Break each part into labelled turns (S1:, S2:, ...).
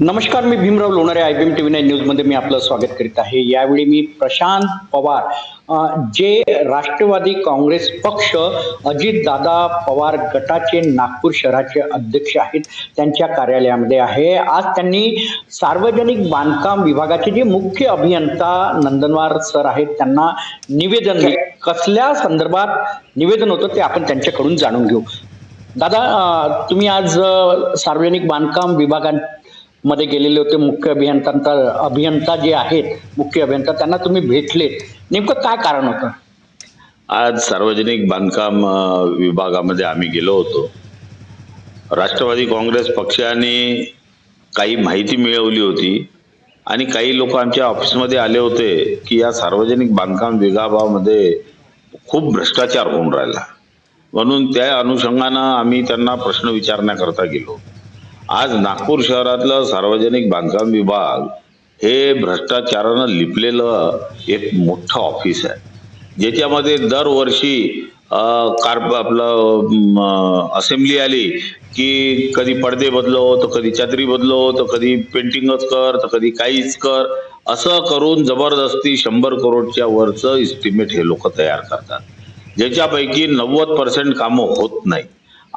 S1: नमस्कार मी Bhimrao Lonare I B M T V nine न्यूजमध्ये मी आपलं स्वागत करीत आहे. यावेळी मी प्रशांत पवार जे राष्ट्रवादी काँग्रेस पक्ष अजितदादा पवार गटाचे नागपूर शहराचे अध्यक्ष आहेत त्यांच्या कार्यालयामध्ये आहे. आज त्यांनी सार्वजनिक बांधकाम विभागाचे जे मुख्य अभियंता नंदनवार सर आहेत त्यांना निवेदन कसल्या संदर्भात निवेदन होतं ते आपण त्यांच्याकडून जाणून घेऊ. दादा तुम्ही आज सार्वजनिक बांधकाम विभागात मध्ये गेलेले होते मुख्य अभियंता अभियंता जे आहेत मुख्य अभियंता त्यांना तुम्ही भेटले नेमकं काय कारण होतं?
S2: आज सार्वजनिक बांधकाम विभागामध्ये आम्ही गेलो होतो. राष्ट्रवादी काँग्रेस पक्षाने काही माहिती मिळवली होती आणि काही लोक आमच्या ऑफिसमध्ये आले होते की या सार्वजनिक बांधकाम विभागामध्ये खूप भ्रष्टाचार होऊन राहिला. म्हणून त्या अनुषंगानं आम्ही त्यांना प्रश्न विचारण्याकरता गेलो. आज नागपूर शहरातलं सार्वजनिक बांधकाम विभाग हे भ्रष्टाचारानं लिपलेलं एक मोठं ऑफिस आहे. ज्याच्यामध्ये दरवर्षी कार आपलं असेंब्ली आली की कधी पडदे बदलो तर कधी छत्री बदलो तर कधी पेंटिंगच कर तर कधी काहीच कर असं करून जबरदस्ती शंभर करोडच्या वरचं इस्टिमेट हे लोक तयार करतात. ज्याच्यापैकी नव्वद पर्सेंट कामं होत नाही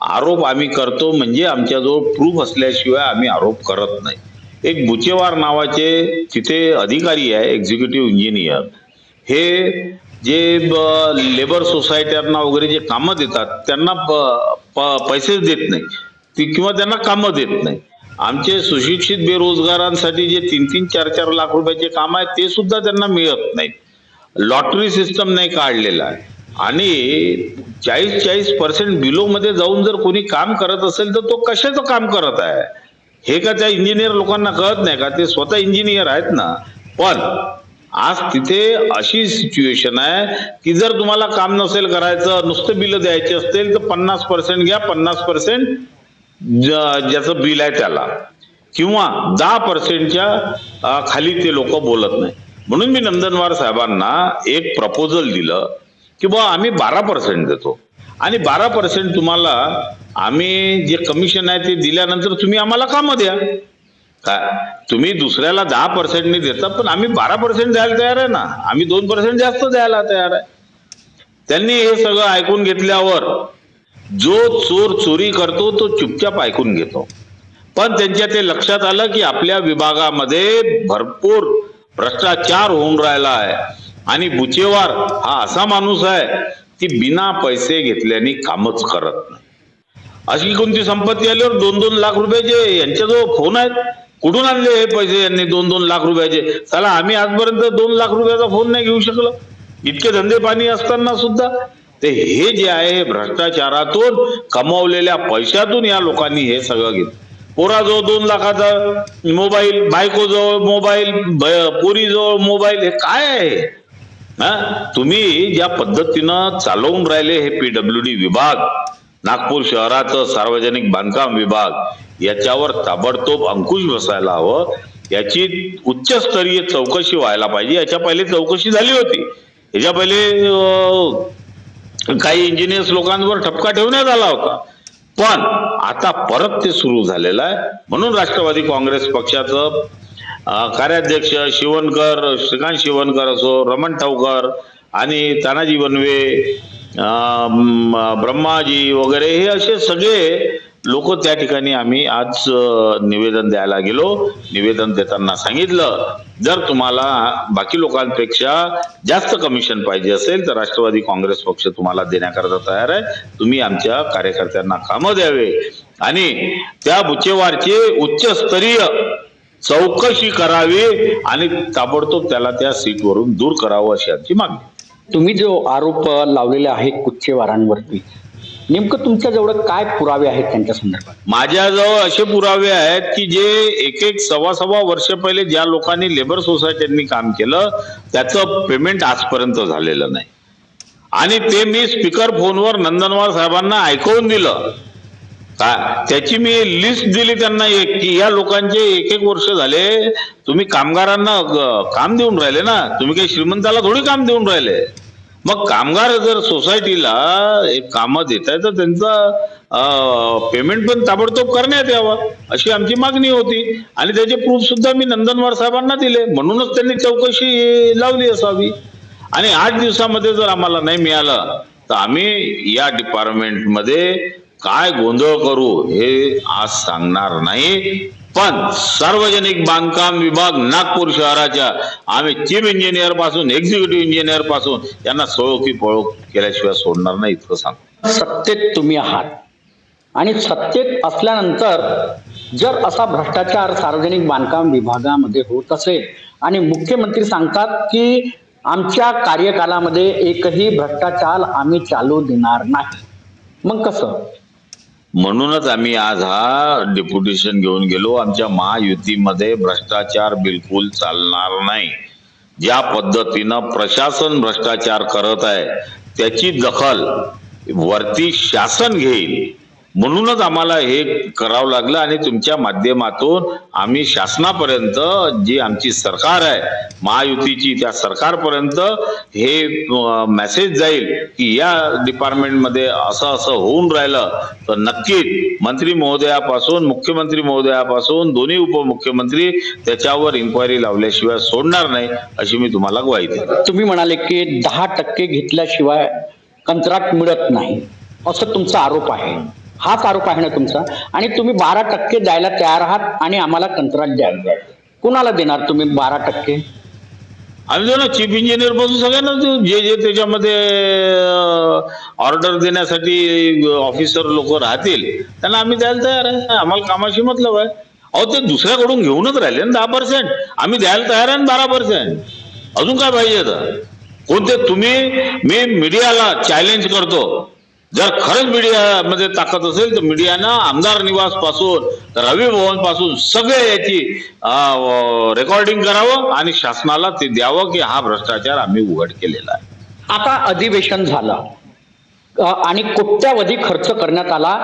S2: आरोप आम्ही करतो म्हणजे आमच्याजवळ प्रूफ असल्याशिवाय आम्ही आरोप करत नाही. एक बुचेवार नावाचे तिथे अधिकारी आहे एक्झिक्युटिव्ह इंजिनियर हे जे ब- लेबर सोसायट्यांना वगैरे जे कामं देतात त्यांना प- प- पैसेच देत नाही. ती- किंवा त्यांना कामं देत नाही. आमचे सुशिक्षित बेरोजगारांसाठी जे तीन तीन चार चार लाख रुपयाचे काम आहे ते सुद्धा त्यांना मिळत नाहीत लॉटरी सिस्टम नाही काढलेला आहे. आणि चाळीस चाळीस पर्सेंट बिलो मध्ये जाऊन जर कोणी काम करत असेल तर तो कशाचं काम करत आहे? हे का त्या इंजिनियर लोकांना कळत नाही का? ते स्वतः इंजिनियर आहेत ना. पण आज तिथे अशी सिच्युएशन आहे की जर तुम्हाला काम नसेल करायचं नुसतं बिल द्यायचे असतील तर पन्नास पर्सेंट घ्या पन्नास पर्सेंट ज्याचं बिल आहे त्याला. किंवा दहा पर्सेंटच्या खाली ते लोक बोलत नाही. म्हणून मी नंदनवार साहेबांना एक प्रपोजल दिलं. की बुवा आम्ही बारा पर्सेंट देतो. आणि बारा पर्सेंट तुम्हाला आम्ही जे कमिशन आहे ते दिल्यानंतर तुम्ही आम्हाला कामं द्या. काय तुम्ही दुसऱ्याला दहा पर्सेंटने देता पण आम्ही बारा पर्सेंट द्यायला तयार आहे ना. आम्ही दोन पर्सेंट जास्त द्यायला तयार आहे. त्यांनी हे सगळं ऐकून घेतल्यावर जो चोर चोरी करतो तो चुपचाप ऐकून घेतो. पण त्यांच्या ते लक्षात आलं की आपल्या विभागामध्ये भरपूर भ्रष्टाचार होऊन राहिला आहे. आणि बुचेवार हा असा माणूस आहे की बिना पैसे घेतल्याने कामच करत नाही. अशी कोणती संपत्ती आल्यावर दोन दोन लाख रुपयाचे यांच्याजवळ फोन आहेत. कुठून आणले हे पैसे यांनी दोन दोन लाख रुपयाचे? चला आम्ही आजपर्यंत दोन लाख रुपयाचा फोन नाही घेऊ शकलो. इतके धंदे पाणी असताना सुद्धा. ते हे जे आहे भ्रष्टाचारातून कमावलेल्या पैशातून या लोकांनी हे सगळं घेतलं. पोराजवळ दोन लाखाचा मोबाईल बायकोजवळ मोबाईल पोरीजवळ मोबाईल हे काय आहे? तुम्ही ज्या पद्धतीनं चालवून राहिले हे पीडब्ल्यू डी विभाग नागपूर शहराचं सार्वजनिक बांधकाम विभाग याच्यावर ताबडतोब अंकुश बसायला हवं. याची उच्चस्तरीय चौकशी व्हायला पाहिजे. याच्या पहिले चौकशी झाली होती. याच्या पहिले काही इंजिनियर्स लोकांवर ठपका ठेवण्यात आला होता. पण आता परत ते सुरू झालेलं आहे. म्हणून राष्ट्रवादी काँग्रेस पक्षाचं कार्याध्यक्ष शिवणकर श्रीकांत शिवणकर असो रमण ठावकर आणि तानाजी बनवे ब्रह्माजी वगैरे हे असे सगळे लोक त्या ठिकाणी आम्ही आज निवेदन द्यायला गेलो. निवेदन देताना सांगितलं जर तुम्हाला बाकी लोकांपेक्षा जास्त कमिशन पाहिजे असेल तर राष्ट्रवादी काँग्रेस पक्ष तुम्हाला देण्याकरता तयार आहे. तुम्ही आमच्या कार्यकर्त्यांना कामं द्यावे. आणि त्या बुचेवारचे उच्चस्तरीय चौकशी करावी आणि ताबडतोब त्याला त्या सीटवरून दूर करावं अशी आमची मागणी.
S1: तुम्ही जो आरोप लावलेले आहेत कुच्चेवारांवरती नेमकं तुमच्याजवळ काय पुरावे आहेत त्यांच्या संदर्भात?
S2: माझ्याजवळ असे पुरावे आहेत की जे एक एक सव्वा सव्वा वर्ष पहिले ज्या लोकांनी लेबर सोसायटींनी काम केलं त्याचं पेमेंट आजपर्यंत झालेलं नाही. आणि ते मी स्पीकर फोनवर नंदनवार साहेबांना ऐकवून दिलं. काय त्याची मी लिस्ट दिली त्यांना एक की या लोकांचे एक एक वर्ष झाले तुम्ही कामगारांना काम देऊन राहिले ना तुम्ही काही श्रीमंताला थोडी काम देऊन राहिले. मग कामगार जर सोसायटीला एक कामं देत आहे तर त्यांचा पेमेंट पण ताबडतोब करण्यात यावं अशी आमची मागणी होती. आणि त्याचे प्रूफ सुद्धा मी नंदनवार साहेबांना दिले. म्हणूनच त्यांनी चौकशी लावली असावी. आणि आठ दिवसामध्ये जर आम्हाला नाही मिळालं तर आम्ही या डिपार्टमेंटमध्ये काय गोंधळ करू हे आज सांगणार नाही. पण सार्वजनिक बांधकाम विभाग नागपूर शहराच्या आम्ही चीफ इंजिनियरपासून एक्झिक्युटिव्ह इंजिनियरपासून यांना सळो पळोख केल्याशिवाय सोडणार नाही इतकं सांग
S1: सत्तेत तुम्ही आहात. आणि सत्तेत असल्यानंतर जर असा भ्रष्टाचार सार्वजनिक बांधकाम विभागामध्ये होत असेल आणि मुख्यमंत्री सांगतात की आमच्या कार्यकालामध्ये एकही भ्रष्टाचार आम्ही चालू देणार नाही मग कसं?
S2: म्हणूनच आम्ही आज हा डेप्युटेशन घेऊन गेलो. आमच्या महायुतीमध्ये भ्रष्टाचार बिलकुल चालणार नाही. ज्या पद्धतीनं प्रशासन भ्रष्टाचार करत आहे त्याची दखल वरती शासन घेईल. म्हणूनच आम्हाला हे करावं लागलं आणि तुमच्या माध्यमातून आम्ही शासनापर्यंत जी आमची सरकार आहे महायुतीची त्या सरकारपर्यंत हे मेसेज जाईल की या डिपार्टमेंटमध्ये असं असं होऊन राहिलं तर नक्कीच मंत्री महोदयापासून मुख्यमंत्री महोदयापासून दोन्ही उपमुख्यमंत्री त्याच्यावर इन्क्वायरी लावल्याशिवाय सोडणार नाही अशी मी तुम्हाला ग्वाही देतो.
S1: तुम्ही म्हणाले की दहा टक्के घेतल्याशिवाय कंत्राट मिळत नाही असं तुमचा आरोप आहे. हाच आरोप आहे ना तुमचा? आणि तुम्ही बारा टक्के द्यायला तयार आहात आणि आम्हाला कंत्राट द्यायला कुणाला देणार तुम्ही बारा टक्के?
S2: आम्ही देऊ ना चीफ इंजिनियरपासून सगळ्यांना देऊ. जे जे त्याच्यामध्ये ऑर्डर देण्यासाठी ऑफिसर लोक राहतील त्यांना आम्ही द्यायला तयार आहे. आम्हाला कामाशी मतलब आहे. अहो ते दुसऱ्याकडून घेऊनच राहिले ना दहा पर्सेंट आम्ही द्यायला तयार आहे ना बारा पर्सेंट अजून काय पाहिजे आता? कोणते तुम्ही मी मीडियाला चॅलेंज करतो. जर खरंच मीडियामध्ये ताकद असेल तर मीडियानं आमदार निवासपासून रवी भवनपासून सगळे याची रेकॉर्डिंग करावं आणि शासनाला ते द्यावं की हा भ्रष्टाचार आम्ही उघड केलेला आहे.
S1: आता अधिवेशन झालं. आणि कोट्यावधी खर्च करण्यात आला.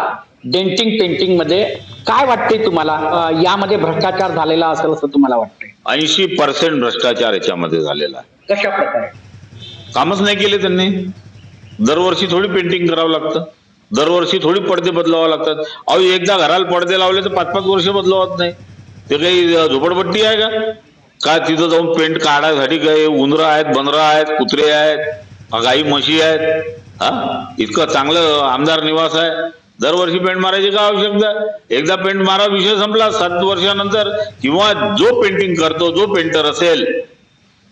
S1: डेंटिंग पेंटिंगमध्ये. काय वाटते तुम्हाला? यामध्ये भ्रष्टाचार झालेला असेल असं तुम्हाला वाटतंय?
S2: ऐंशी पर्सेंट भ्रष्टाचार याच्यामध्ये झालेला आहे.
S1: कशा प्रकारे
S2: कामच नाही केले त्यांनी. दरवर्षी थोडी पेंटिंग करावं लागतं. दरवर्षी थोडी पडदे बदलावं लागतात. अहो एकदा घराला पडदे लावले तर पाच पाच वर्ष बदलावत नाही. ते काही झोपडपट्टी आहे का? काय तिथं जाऊन पेंट काढायसाठी काही उंदरं आहेत बंदरं आहेत कुत्रे आहेत गाई म्हशी आहेत. हा? इतकं चांगलं आमदार निवास आहे. दरवर्षी पेंट मारायची काय आवश्यकता? एकदा पेंट मारा विषय संपला. सात वर्षानंतर किंवा जो पेंटिंग करतो जो पेंटर असेल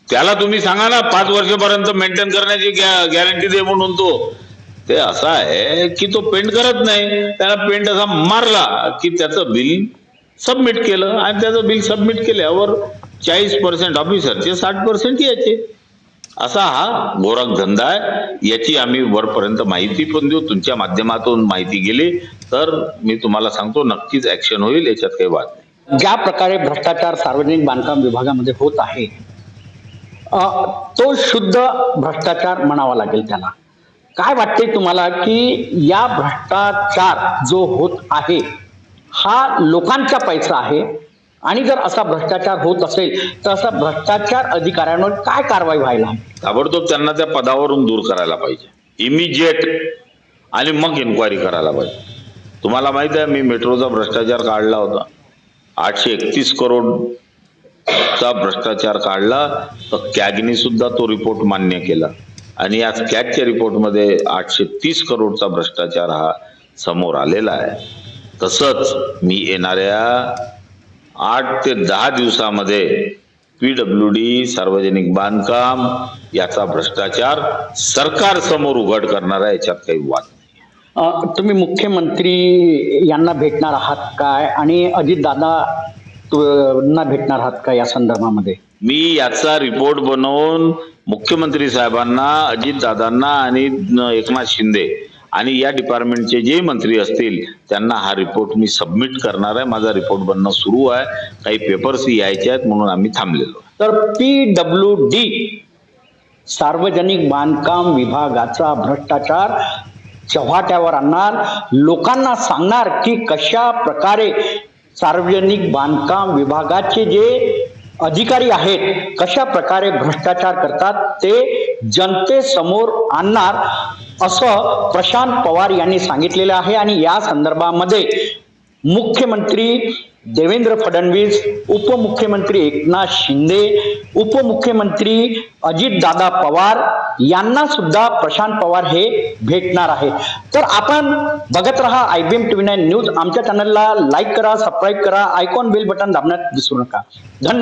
S2: त्याला तुम्ही सांगा ना पाच वर्षापर्यंत मेंटेन करण्याची गॅरंटी दे म्हणून तो. ते असं आहे की तो पेंट करत नाही. त्याला पेंट असा मारला की त्याचं बिल सबमिट केलं आणि त्याचं बिल सबमिट केल्यावर चाळीस पर्सेंट ऑफिसरचे साठ पर्सेंट याचे असा हा गोरख धंदा आहे. याची आम्ही वरपर्यंत माहिती पण देऊ. तुमच्या माध्यमातून माहिती गेली तर मी तुम्हाला सांगतो नक्कीच ऍक्शन होईल याच्यात काही वाद नाही.
S1: ज्या प्रकारे भ्रष्टाचार सार्वजनिक बांधकाम विभागामध्ये होत आहे तो शुद्ध भ्रष्टाचार म्हणावा लागेल त्याला. काय वाटते तुम्हाला की या भ्रष्टाचार जो होत आहे हा लोकांचा पैसा आहे? आणि जर असा भ्रष्टाचार होत असेल तर असा भ्रष्टाचार अधिकाऱ्यांवर काय कारवाई व्हायला
S2: ताबडतोब त्यांना त्या पदावरून दूर करायला पाहिजे. इमिजिएट आणि मग इन्क्वायरी करायला पाहिजे. तुम्हाला माहीत आहे मी मेट्रोचा भ्रष्टाचार काढला होता. आठशे एकतीस करोड चा भ्रष्टाचार काढला तर कॅगनी सुद्धा तो रिपोर्ट मान्य केला. आणि आज कॅगच्या रिपोर्टमध्ये आठशे तीस करोडचा भ्रष्टाचार हा समोर आलेला आहे. तसंच मी येणाऱ्या आठ ते दहा दिवसामध्ये पीडब्ल्यू डी सार्वजनिक बांधकाम याचा भ्रष्टाचार सरकार समोर उघड करणार आहे याच्यात काही वाद नाही.
S1: तुम्ही मुख्यमंत्री यांना भेटणार आहात काय? आणि अजितदादा ना भेटणार आहात का या संदर्भामध्ये?
S2: मी याचा रिपोर्ट बनवून मुख्यमंत्री साहेबांना अजितदादांना आणि एकनाथ शिंदे आणि या डिपार्टमेंटचे जे मंत्री असतील त्यांना हा रिपोर्ट मी सबमिट करणार आहे. माझा रिपोर्ट बनणं सुरू आहे. काही पेपर्स यायचे आहेत म्हणून आम्ही थांबलेलो.
S1: तर पी डब्ल्यू डी सार्वजनिक बांधकाम विभागाचा भ्रष्टाचार चव्हाट्यावर आणणार. लोकांना सांगणार की कशा प्रकारे सार्वजनिक बांधकाम विभागाचे जे अधिकारी आहेत कशा प्रकारे भ्रष्टाचार करतात ते जनतेसमोर आणणार असं प्रशांत पवार यांनी सांगितलेलं आहे. आणि या संदर्भामध्ये मुख्यमंत्री देवेंद्र फडणवीस उपमुख्यमंत्री एकनाथ शिंदे उपमुख्यमंत्री अजितदादा पवार यांना सुद्धा प्रशांत पवार हे भेटणार आहे. तर आपण बघत राहा I B M TV nine news. आमच्या चॅनलला लाईक करा सबस्क्राईब करा. आयकॉन बेल बटन दाबण्यात विसरू नका. धन्यवाद.